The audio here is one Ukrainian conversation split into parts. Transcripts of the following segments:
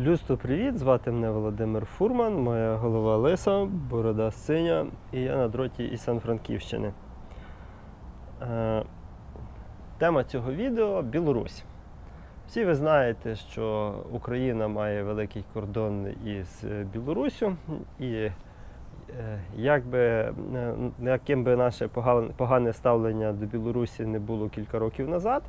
Люсто, привіт! Звати мене Володимир Фурман, моя голова лиса, борода синя, і я на дроті із Сан-Франківщини. Е, Тема цього відео Білорусь. Всі ви знаєте, що Україна має великий кордон із Білоруссю, і е, як би, е, яким би наше погане, погане ставлення до Білорусі не було кілька років назад,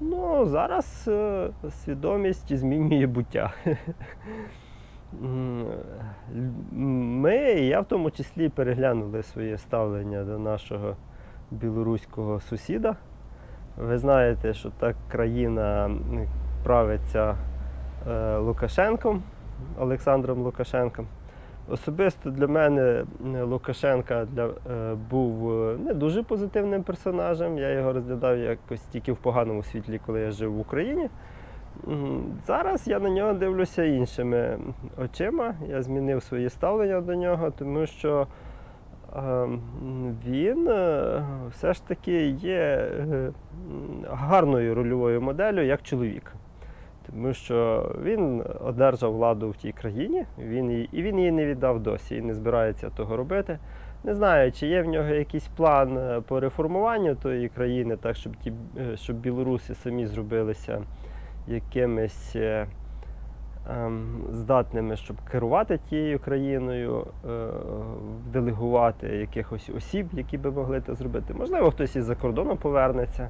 ну зараз е, свідомість змінює буття. Ми, я в тому числі, переглянули своє ставлення до нашого білоруського сусіда. Ви знаєте, що та країна правиться е, Лукашенком, Олександром Лукашенком. Особисто для мене Лукашенка для, е, був е, не дуже позитивним персонажем. Я його розглядав якось тільки в поганому світлі, коли я жив в Україні. Зараз я на нього дивлюся іншими очима. Я змінив своє ставлення до нього, тому що е, він е, все ж таки є гарною рольовою моделлю як чоловік. Тому що він одержав владу в тій країні, він її, і він її не віддав досі і не збирається того робити. Не знаю, чи є в нього якийсь план е, по реформуванню тої країни, так щоб ті, е, щоб білоруси самі зробилися якимись е, ем, здатними, щоб керувати тією країною, е, делегувати якихось осіб, які би могли це зробити. Можливо, хтось із-за кордону повернеться,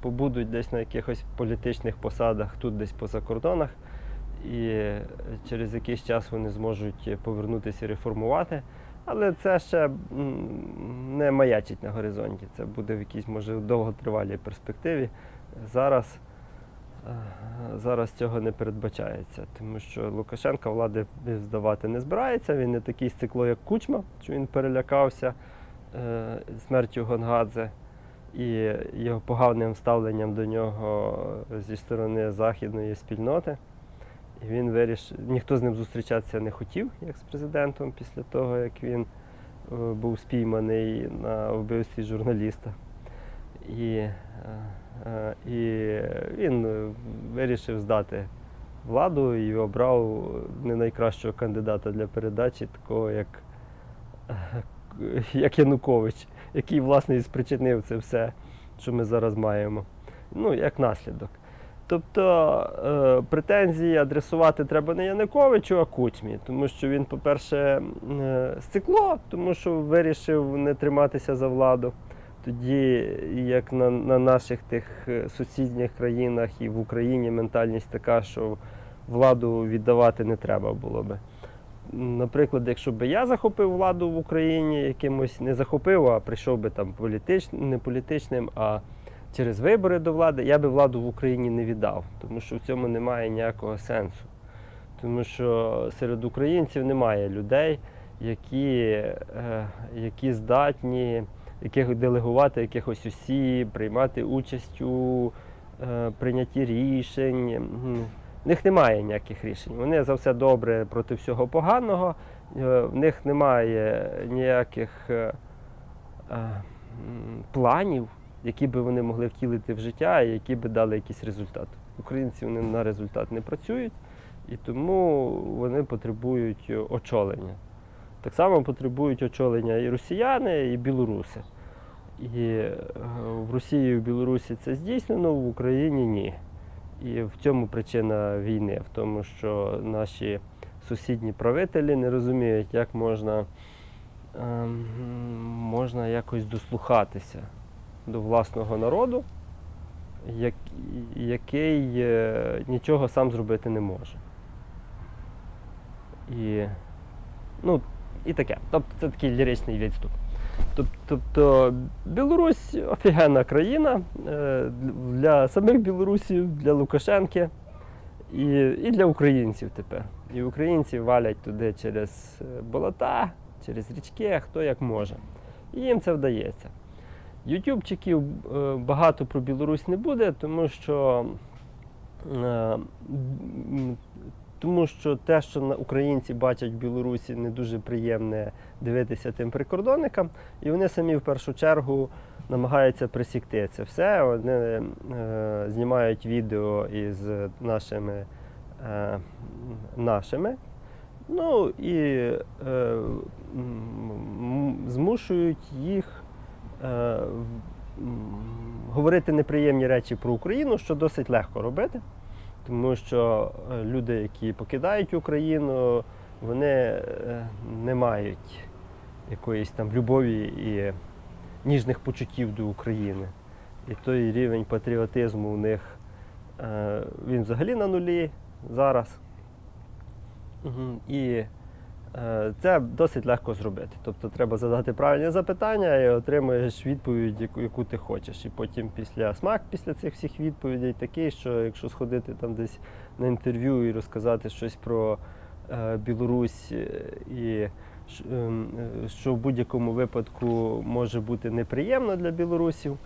побудуть десь на якихось політичних посадах, тут десь поза кордонах, і через якийсь час вони зможуть повернутися і реформувати. Але це ще не маячить на горизонті. Це буде в якійсь, може, довготривалій перспективі. Зараз, е, зараз цього не передбачається, тому що Лукашенка влади здавати не збирається. Він не такий стекло, як Кучма, що він перелякався е, смертю Гонгадзе і його поганим ставленням до нього зі сторони західної спільноти. І він вирішив, ніхто з ним зустрічатися не хотів, як з президентом, після того, як він е, був спійманий на вбивстві журналіста. І, е, е, і він вирішив здати владу і обрав не найкращого кандидата для передачі, такого як, як Янукович, який, власне, і спричинив це все, що ми зараз маємо. Ну, як наслідок. Тобто е, претензії адресувати треба не Януковичу, а Кучмі, тому що він, по-перше, е, стекло, тому що вирішив не триматися за владу. Тоді, як на, на наших тих е, сусідніх країнах і в Україні ментальність така, що владу віддавати не треба було би. Наприклад, якщо б я захопив владу в Україні, якимось не захопив, а прийшов би там політич, не політичним, а через вибори до влади, я би владу в Україні не віддав, тому що в цьому немає ніякого сенсу. Тому що серед українців немає людей, які, е, які здатні яких делегувати якихось осіб, приймати участь у е, прийнятті рішень. В них немає ніяких рішень. Вони за все добре проти всього поганого. Е, В них немає ніяких е, е, планів, які би вони могли втілити в життя і які би дали якийсь результат. Українці вони на результат не працюють, і тому вони потребують очолення. Так само потребують очолення і росіяни, і білоруси. І в Росії і в Білорусі це здійснено, в Україні ні. І в цьому причина війни, в тому, що наші сусідні правителі не розуміють, як можна, ем, можна якось дослухатися до власного народу, як, який е, нічого сам зробити не може. І, ну, і таке. Тобто це такий ліричний відступ. Тоб- Тобто Білорусь офігенна країна е, для самих білорусів, для Лукашенки і, і для українців тепер. І українці валять туди через е, болота, через річки, хто як може. І їм це вдається. Ютубчиків е, багато про Білорусь не буде, тому що, тому що те, що українці бачать в Білорусі, не дуже приємне дивитися тим прикордонникам, і вони самі в першу чергу намагаються присікти це все. Вони е, знімають відео із нашими е, нашими. Ну і е, змушують їх е, говорити неприємні речі про Україну, що досить легко робити, тому що е, люди, які покидають Україну, вони е, не мають якоїсь там любові і ніжних почуттів до України. І той рівень патріотизму у них е, він взагалі на нулі зараз. І це досить легко зробити. Тобто треба задати правильні запитання і отримуєш відповідь, яку, яку ти хочеш. І потім після смак після цих всіх відповідей такий, що якщо сходити там десь на інтерв'ю і розказати щось про е, Білорусь е, і е, що в будь-якому випадку може бути неприємно для білорусів.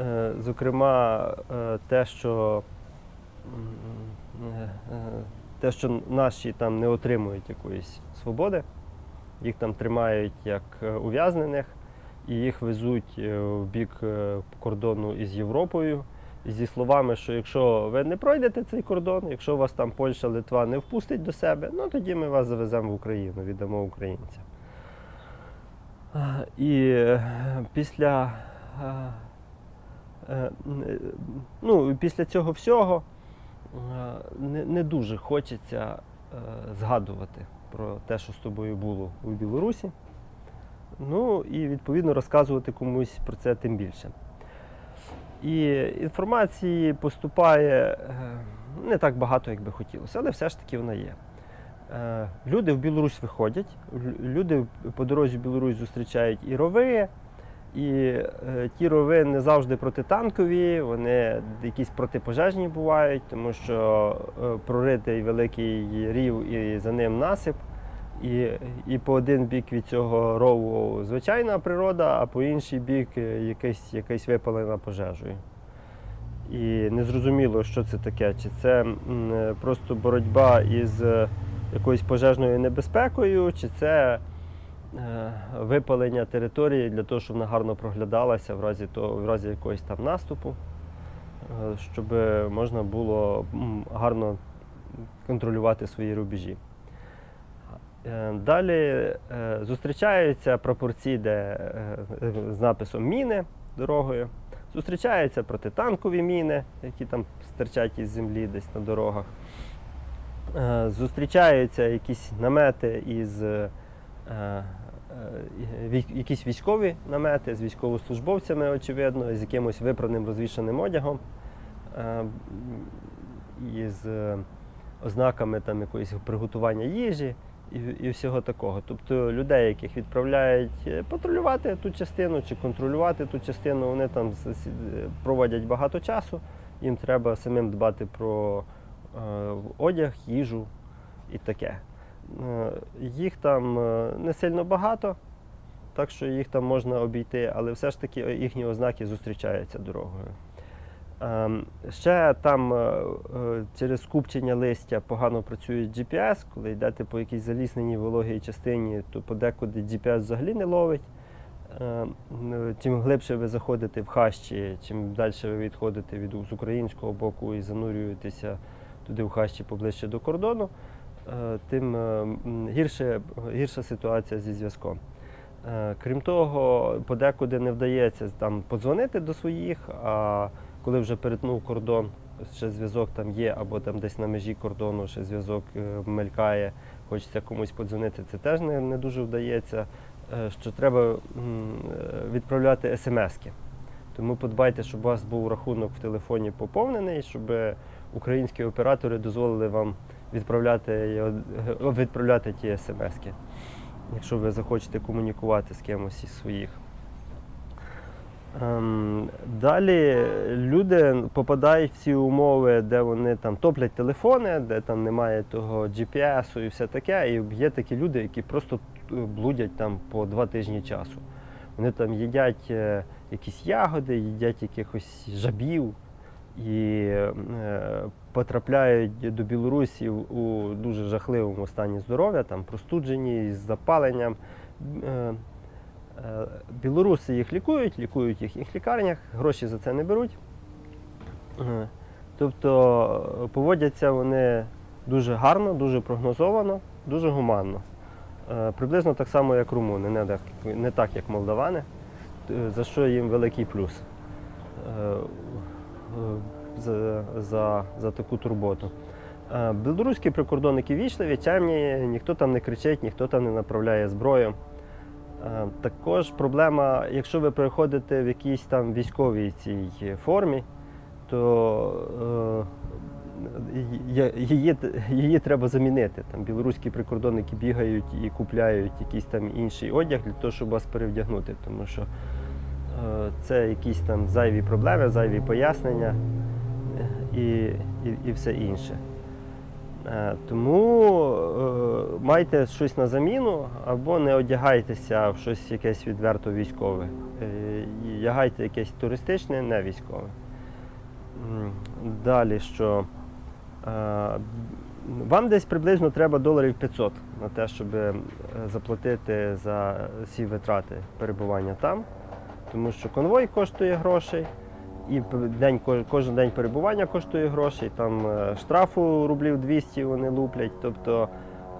Е, Зокрема, е, те, що е, е, те, що наші там не отримують якоїсь свободи, їх там тримають як е, ув'язнених, і їх везуть е, в бік е, кордону із Європою. Зі словами, що якщо ви не пройдете цей кордон, якщо вас там Польща, Литва не впустить до себе, ну тоді ми вас завеземо в Україну, віддамо українцям. І після, ну, після цього всього не, не дуже хочеться е, згадувати про те, що з тобою було у Білорусі. Ну і відповідно розказувати комусь про це тим більше. І інформації поступає е, не так багато, як би хотілося, але все ж таки вона є. Е, Люди в Білорусь виходять, люди по дорозі в Білорусь зустрічають і рови, і е, ті рови не завжди протитанкові, вони якісь протипожежні бувають, тому що е, проритий великий рів і за ним насип. І, і по один бік від цього рову звичайна природа, а по інший бік е, якась, якась випалена пожежею. І незрозуміло, що це таке. Чи це просто боротьба із якоюсь пожежною небезпекою, чи це випалення території для того, щоб вона гарно проглядалася в разі, того, в разі якогось там наступу, е, щоб можна було гарно контролювати свої рубежі. Е, Далі е, зустрічаються прапорці, де е, е, з написом міни дорогою. Зустрічаються протитанкові міни, які там стирчать із землі десь на дорогах. Е, Зустрічаються якісь намети із е, е, якісь військові намети з військовослужбовцями, очевидно, з якимось випраним розвішаним одягом, е, е, ознаками там якоїсь приготування їжі і, і всього такого. Тобто людей, яких відправляють е, патрулювати ту частину чи контролювати ту частину, вони там е, проводять багато часу. Їм треба самим дбати про е, одяг, їжу і таке. Е, Їх там е, не сильно багато, так що їх там можна обійти, але все ж таки їхні ознаки зустрічаються дорогою. Ем, Ще там е, через скупчення листя погано працює GPS, коли йдете по якійсь залісненій вологій частині, то подекуди GPS взагалі не ловить. Ем, Чим глибше ви заходите в хащі, чим далі ви відходите від з українського боку і занурюєтеся туди в хащі поближче до кордону, тим е, гірше, гірша ситуація зі зв'язком. Е, Крім того, подекуди не вдається там подзвонити до своїх, а коли вже перетнув кордон, ще зв'язок там є, або там десь на межі кордону ще зв'язок е, мелькає, хочеться комусь подзвонити, це теж не, не дуже вдається. Е, Що треба е, відправляти смски. Тому подбайте, щоб у вас був рахунок в телефоні поповнений, щоб українські оператори дозволили вам відправляти, відправляти ті смски, якщо ви захочете комунікувати з кимось із своїх. Ем, Далі люди попадають в ці умови, де вони там топлять телефони, де там немає того GPS і все таке. І є такі люди, які просто е, блудять там по два тижні часу. Вони там їдять е, якісь ягоди, їдять якихось жабів і е, потрапляють до Білорусі у дуже жахливому стані здоров'я, там простуджені з запаленням. Е, Е, Білоруси їх лікують, лікують їх в їх лікарнях, гроші за це не беруть. Тобто поводяться вони дуже гарно, дуже прогнозовано, дуже гуманно. Приблизно так само, як румуни, не так, як молдавани, за що їм великий плюс за, за, за таку турботу. Е, Білоруські прикордонники вічливі, чемні, ніхто там не кричить, ніхто там не направляє зброю. Е, Також проблема, якщо ви приходите в якійсь там військовій цій формі, то е, її, її треба замінити. Там білоруські прикордонники бігають і купляють якийсь там інший одяг для того, щоб вас перевдягнути, тому що е, це якісь там зайві проблеми, зайві пояснення е, і, і, і все інше. Е, Тому е, майте щось на заміну або не одягайтеся в щось якесь відверто військове. Е, і Одягайте якесь туристичне, не військове. Далі що? Е, Вам десь приблизно треба доларів 500 на те, щоб е, заплатити за всі витрати перебування там, тому що конвой коштує грошей. І день, кожен день перебування коштує грошей, там е, штрафу рублів 200 вони луплять. Тобто,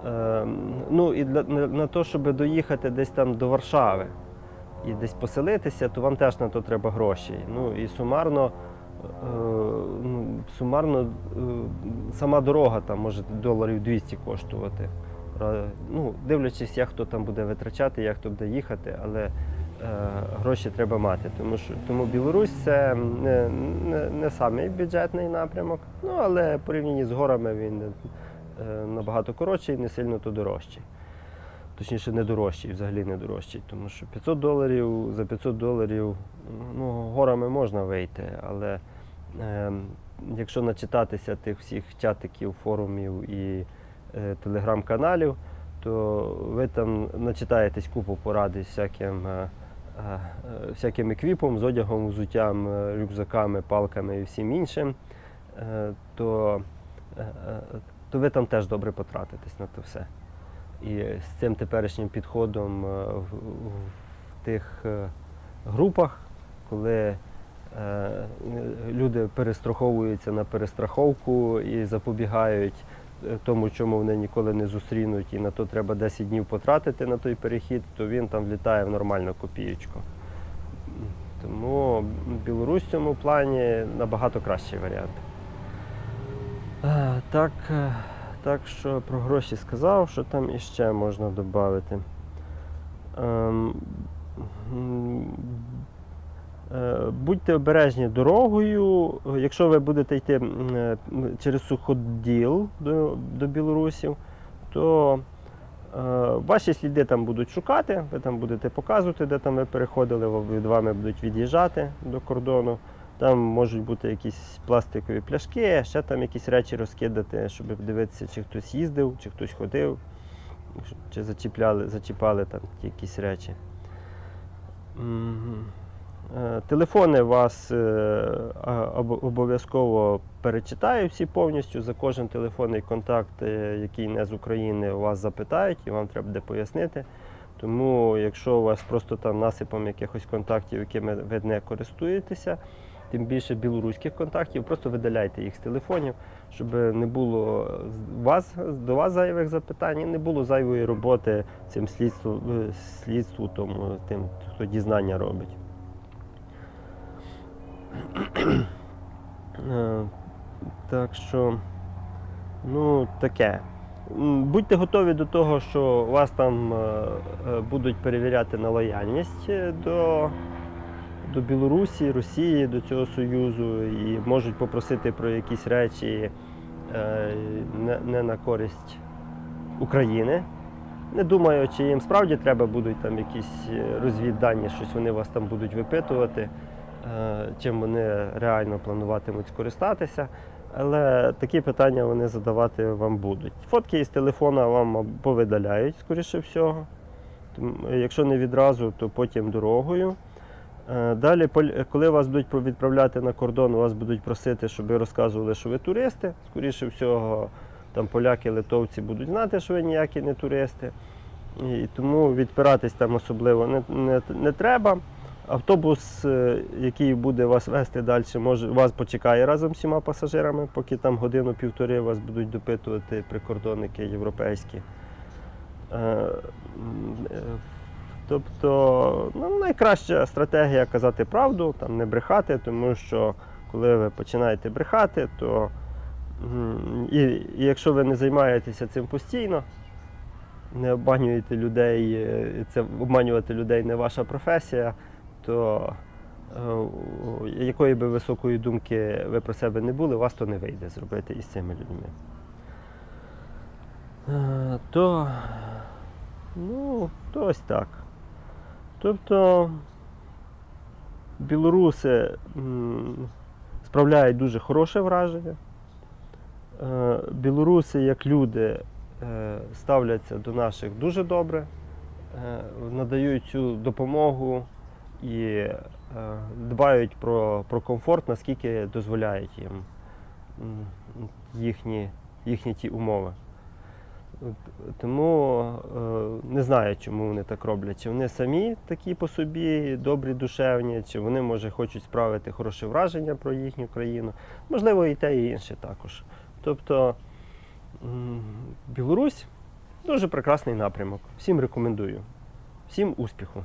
е, ну і для, на, те, щоб доїхати десь там до Варшави і десь поселитися, то вам теж на то треба гроші. Ну і сумарно, е, ну, сумарно сама дорога там може доларів 200 коштувати. Ну, дивлячись, як хто там буде витрачати, як хто буде їхати, але гроші треба мати. Тому що тому Білорусь це не, не, не самий бюджетний напрямок, ну але в порівнянні з горами він е, набагато коротший, не сильно то дорожчий. Точніше, не дорожчий, взагалі не дорожчий. Тому що 500 доларів за 500 доларів ну, горами можна вийти, але е, якщо начитатися тих всіх чатиків, форумів і е, телеграм-каналів, то ви там начитаєтесь купу поради всяким, е, е, всяким еквіпом, з одягом, взуттям, е, рюкзаками, палками і всім іншим, е, то, е, е, то ви там теж добре потратитесь на це все. І з цим теперішнім підходом е, в, в тих е, групах, коли е, люди перестраховуються на перестраховку і запобігають е, тому, чому вони ніколи не зустрінуть, і на то треба 10 днів потратити на той перехід, то він там влітає в нормальну копієчку. Тому Білорусь в цьому плані набагато кращий варіант. Е, Так, е, так що про гроші сказав, що там іще можна додати. Е, Будьте обережні дорогою. Якщо ви будете йти е, через суходіл до, до білорусів, то е, ваші сліди там будуть шукати, ви там будете показувати, де там ви переходили, від вами будуть від'їжджати до кордону. Там можуть бути якісь пластикові пляшки, ще там якісь речі розкидати, щоб дивитися, чи хтось їздив, чи хтось ходив, чи зачіпляли, зачіпали там якісь речі. Е, Телефони вас е, обов'язково перечитаю всі повністю. За кожен телефонний контакт, е, який не з України, вас запитають і вам треба буде пояснити. Тому, якщо у вас просто там насипом якихось контактів, якими ви не користуєтеся, тим більше білоруських контактів, просто видаляйте їх з телефонів, щоб не було вас, до вас зайвих запитань, і не було зайвої роботи цим слідству, слідству тому, тим, хто дізнання робить. Е, Так що, ну, таке. Будьте готові до того, що вас там е, е, будуть перевіряти на лояльність до, до Білорусі, Росії, до цього Союзу і можуть попросити про якісь речі не, не на користь України. Не думаю, чи їм справді треба будуть там якісь розвіддані, щось вони вас там будуть випитувати, чим вони реально плануватимуть скористатися. Але такі питання вони задавати вам будуть. Фотки із телефона вам повидаляють, скоріше всього. Якщо не відразу, то потім дорогою. Е, Далі, коли вас будуть відправляти на кордон, вас будуть просити, щоб ви розказували, що ви туристи. Скоріше всього, там поляки, литовці будуть знати, що ви ніякі не туристи. І тому відпиратись там особливо не, не, не треба. Автобус, е, який буде вас вести далі, може, вас почекає разом з всіма пасажирами, поки там годину-півтори вас будуть допитувати прикордонники європейські. Е, е, Тобто, ну, найкраща стратегія казати правду, там, не брехати, тому що коли ви починаєте брехати, то і, і якщо ви не займаєтеся цим постійно, не обманюєте людей, це обманювати людей не ваша професія, то е, якої би високої думки ви про себе не були, у вас то не вийде зробити із цими людьми. Е, То, ну, то ось так. Тобто білоруси справляють дуже хороше враження. Е, Білоруси, як люди, ставляться до наших дуже добре, надають цю допомогу і е, дбають про, про комфорт, наскільки дозволяють їм їхні, їхні ті умови. Тому е, не знаю, чому вони так роблять. Чи вони самі такі по собі добрі, душевні, чи вони, може, хочуть справити хороше враження про їхню країну. Можливо, і те, і інше також. Тобто Білорусь дуже прекрасний напрямок. Всім рекомендую. Всім успіху!